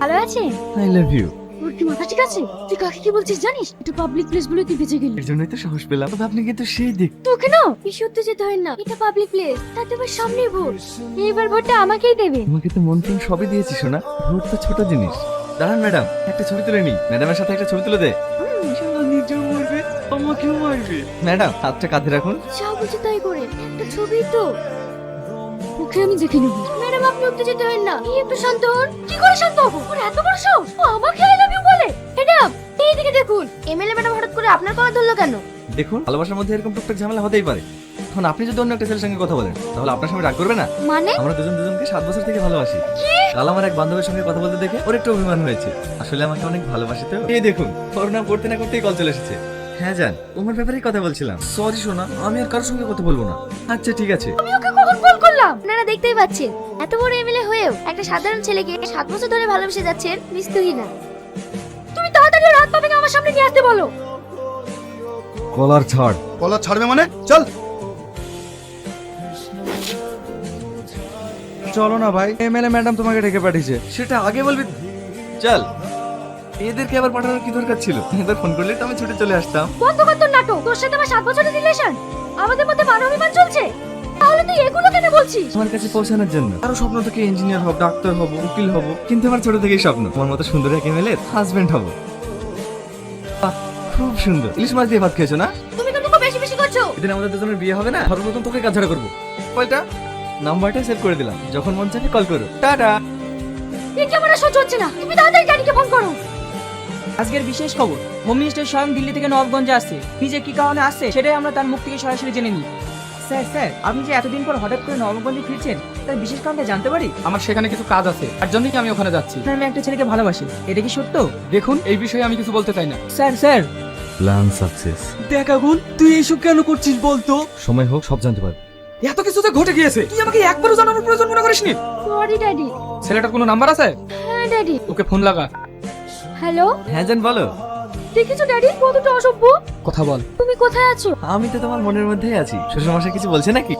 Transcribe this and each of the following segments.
ভালো আছেন I love you ওর কি মাথা ঠিক আছে? তুই কাকে কি বলছিস জানিস? এটা পাবলিক প্লেস বলে তুই বেঁচে গেলি। এর জন্যই তো সাহস পেলাম। তবে আপনি কিন্তু সেই দিক। তোকে না? বিশুদ্ধ যেতে হয় না এটা পাবলিক প্লেস তাতে আবার সামনে ভোট। এইবার ভোটটা আমাকেই দেবে। তোমাকে তো মন প্রাণ সবই দিয়েছি শোনা ভোট তো ছোট জিনিস। দাঁড়ান ম্যাডাম। একটা ছবি তুলে নি ম্যাডামের সাথে একটা ছবি তুলে দে। নিজেও মারবে আমাকেও মারবে। ম্যাডাম হাতটা কাঁধে রাখুন। যা বলছে তাই করে। একটা ছবি তো। ওকে আমি দেখে নেব। ম্যাডাম আপনি উঠতে যেতে হয় না। এই একটু শান্ত হন। কি করে শান্ত হব? ওর এত বড় সাহস! ও আমাকে আই লাভ ইউ বলে। ম্যাডাম এইদিকে দেখুন। এমএলএ ম্যাডাম হঠাৎ করে আপনার কলা ধরলো কেন? দেখুন ভালোবাসার মধ্যে এরকম টুকটাক ঝামেলা হতেই পারে। এখন আপনি যদি অন্য একটা ছেলের সঙ্গে কথা বলেন তাহলে আপনার সঙ্গে রাগ করবে না। মানে? আমরা দুজন দুজনকে সাত বছর থেকে ভালোবাসি। কাল আমার এক বান্ধবীর সঙ্গে কথা বলতে দেখে ওর একটু অভিমান হয়েছে। আসলে আমাকে অনেক ভালোবাসে তো। এই দেখুন ওর নাম করতে না করতেই কল চলে এসেছে। হ্যাঁ জান তোমার ব্যাপারেই কথা বলছিলাম। সরি সোনা আমি আর কারোর সঙ্গে কথা বলব না। আচ্ছা ঠিক আছে। আমি ওকে কখন কল দেখতেই পাচ্ছেন। এত বড় এমএলএ হয়েও একটা সাধারণ ছেলেকে সাত বছর ধরে ভালোবেসে যাচ্ছেন মিস্তুহি না তুমি তাড়াতাড়ি ওর হাত পা আমার সামনে নিয়ে আসতে বলো। কলার ছাড়। কলার ছাড়বে মানে? চল। চলো না ভাই এমএলএ ম্যাডাম তোমাকে ডেকে পাঠিয়েছে। সেটা আগে বলবি? চল। এদেরকে আবার পাঠানোর কি দরকার ছিল? এদের ফোন করলে তো আমি ছুটে চলে আসতাম। বন্ধ কর তোর নাটক তোর সাথে আমার সাত বছরের রিলেশন আমাদের মধ্যে মানবিমান চলছে। বলছিস? আমার কাছে পৌঁছানোর জন্য। আরও স্বপ্ন থেকে ইঞ্জিনিয়ার হব ডাক্তার হব উকিল হব কিন্তু আমার ছোট থেকেই স্বপ্ন। আমার মতো সুন্দর এক এমএলএ হাজবেন্ড হব। বাহ, খুব সুন্দর। ইলিশ মাছ দিয়ে ভাত খেয়েছো না? তুমি কিন্তু খুব বেশি বেশি করছ। এদিন আমাদের দুজনের বিয়ে হবে না? সর্বপ্রথম তোকে কাজ ছাড়া করব। কয়টা নাম্বারটা সেভ করে দিলাম। যখন মন চাইবে কল করো। টাটা! এই ক্যামেরা সহ্য হচ্ছে না? তুমি তাড়াতাড়ি গাড়িকে ফোন করো। আজকের বিশেষ খবর হোম মিনিস্টার স্বয়ং দিল্লি থেকে নবাবগঞ্জে আসছে। নিজে কি কারণে আসছে সেটাই আমরা তার মুখ থেকে সরাসরি জেনে নিই। স্যার স্যার আপনি যে এতদিন পর হঠাৎ করে ফিরছেন তার বিশেষ কারণটা জানতে পারি? আমার সেখানে কিছু কাজ আছে তার জন্যই আমি ওখানে যাচ্ছি? স্যার আমি একটা ছেলেকে ভালোবাসি এটা কি সত্য? দেখুন এই বিষয়ে আমি কিছু বলতে চাই না। Sir sir. প্ল্যান সাকসেস দেখ আগুন তুই এইসব কেন করছিস বলতো? সময় হোক সব জানতে পারবে। এত কিছু তো ঘটে গিয়েছে তুই আমাকে একবারও জানানোর প্রয়োজন মনে করিসনি? সরি ড্যাডি ছেলেটার কোনো নাম্বার আছে? হ্যাঁ ড্যাডি ওকে ফোন লাগা। হ্যালো হ্যাঁ জান বলো। দেখেছ ড্যাডি? কতটা অসভ্য। কথা বল। তুমি কোথায় আছো? আমি তো তোমার মনের মধ্যেই আছি। শ্বশুর মশাই কিছু বলছে নাকি?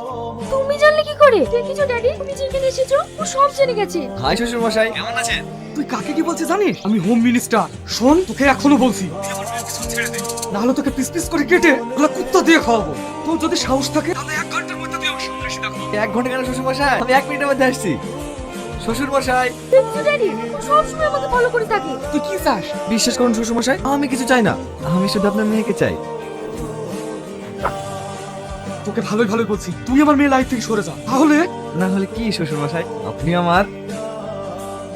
তুমি জানলে কি করে? দেখেছ ড্যাডি? তুমি যেখানে এসেছ ও সব জেনে গেছে। হাই শ্বশুর মশাই কেমন আছেন? তুই কাকে কি বলছিস জানিস? আমি হোম মিনিস্টার শোন তোকে এখনও বলছি। না হলে তোকে পিস পিস করে কেটে ওগুলো কুত্তা দিয়ে খাওয়াবো। তোর যদি সাহস থাকে তাহলে এক ঘণ্টার মধ্যে তুই আমার সামনে এসে দেখো এক ঘণ্টা কেন শ্বশুর মশাই আমি এক মিনিটের মধ্যে আসছি। শ্বশুর মশাই আমাকে ফলো করে থাকে। তুই কি চাস? বিশ্বাস করুন শ্বশুর মশাই আমি কিছু চাই না। আমি শুধু আপনার মেয়েকে চাই। তোকে ভালোই ভালোই বলছি। তুই আমার মেয়ে লাইফ থেকে সরে যা। তাহলে? না হলে কি শ্বশুর মশাই আপনি আমার